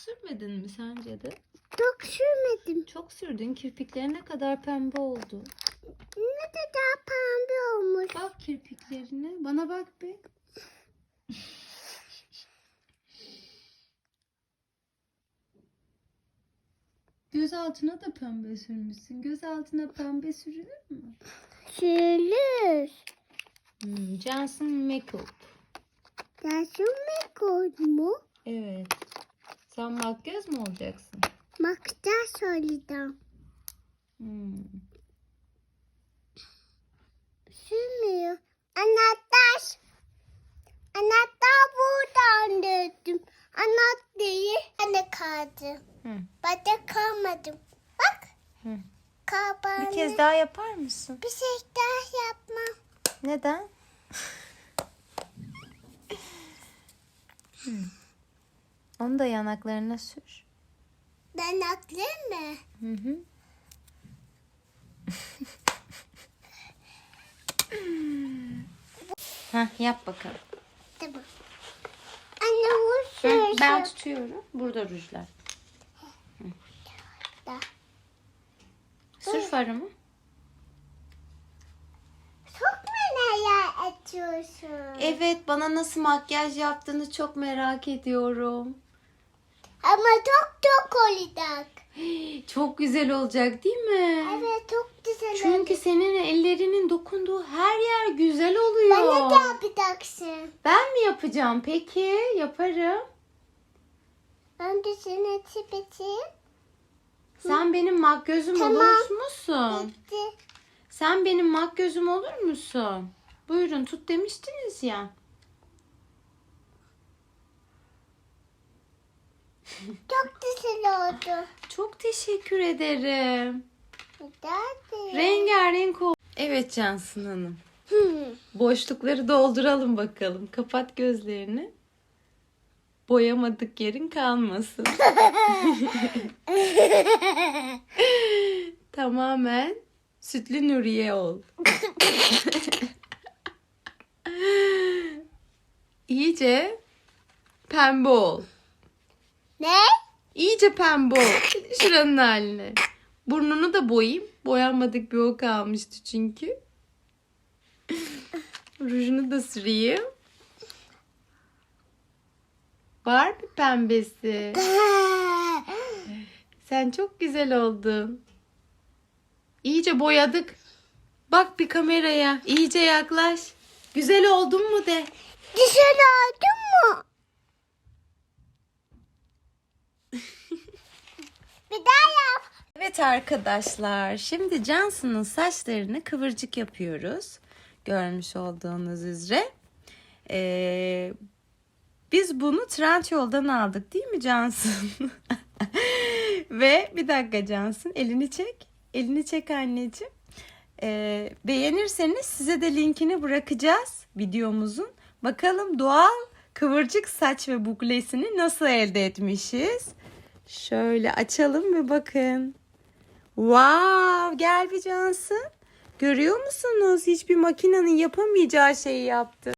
sürmedin mi sence de? Çok sürmedim. Çok sürdün. Kirpikleri ne kadar pembe oldu. Ne kadar pembe olmuş. Bak kirpiklerine. Bana bak bir. Göz altına da pembe sürmüşsün. Göz altına pembe sürülür mü? Sürülür. Hmm, Johnson Makeup. Mı koydu mu? Evet. Sen makyöz mü olacaksın? Makta söyledim. Hmm. Sürmüyor. Anahtar. Anahtar buradan dedim. Anahtarı ana kaldı. Hı. De kalmadım. Bak. Hı. Kapanı. Bir kez daha yapar mısın? Bir şey daha yapmam. Neden? Hmm. Onu da yanaklarına sür. Ben haklı mı? Hı hı. Hah, yap bakalım. Tamam. Anne bu Hı, ben tutuyorum. Burada rujlar. Da. Sür farımı. Çok mu neler açıyorsun? Evet, bana nasıl makyaj yaptığını çok merak ediyorum. Ama çok çok olacak. Çok güzel olacak değil mi? Evet çok güzel Çünkü olacak. senin ellerinin dokunduğu her yer güzel oluyor. Bana da yapacaksın. Ben mi yapacağım peki? Yaparım. De seni tipeteyim. Sen benim makyözüm Tamam. olur musun? Bitti. Sen benim makyözüm olur musun? Buyurun tut demiştiniz ya. Çok güzel oldu. Çok teşekkür ederim. Güzeldi. Rengarenk oldu. Evet Cansın Hanım. Hı. Boşlukları dolduralım bakalım. Kapat gözlerini. Boyamadık yerin kalmasın. Tamamen sütlü Nuriye ol. İyice pembe ol. Ne? İyice pembe ol. Şuranın haline. Burnunu da boyayayım. Boyanmadık bir o kalmıştı çünkü. Rujunu da süreyim. Var bir pembesi. Sen çok güzel oldun. İyice boyadık. Bak bir kameraya. İyice yaklaş. Güzel oldun mu de. Güzel oldu mu? Bir daha yap. Evet arkadaşlar, şimdi Johnson'ın saçlarını kıvırcık yapıyoruz. Görmüş olduğunuz üzere. Ee, biz bunu Trendyol'dan aldık değil mi Johnson? Ve bir dakika Johnson, elini çek. Elini çek anneciğim. Ee, beğenirseniz size de linkini bırakacağız videomuzun. Bakalım doğal kıvırcık saç ve buklesini nasıl elde etmişiz. Şöyle açalım ve bakın. Wow, gel bir Johnson. Görüyor musunuz? Hiçbir makinenin yapamayacağı şeyi yaptı.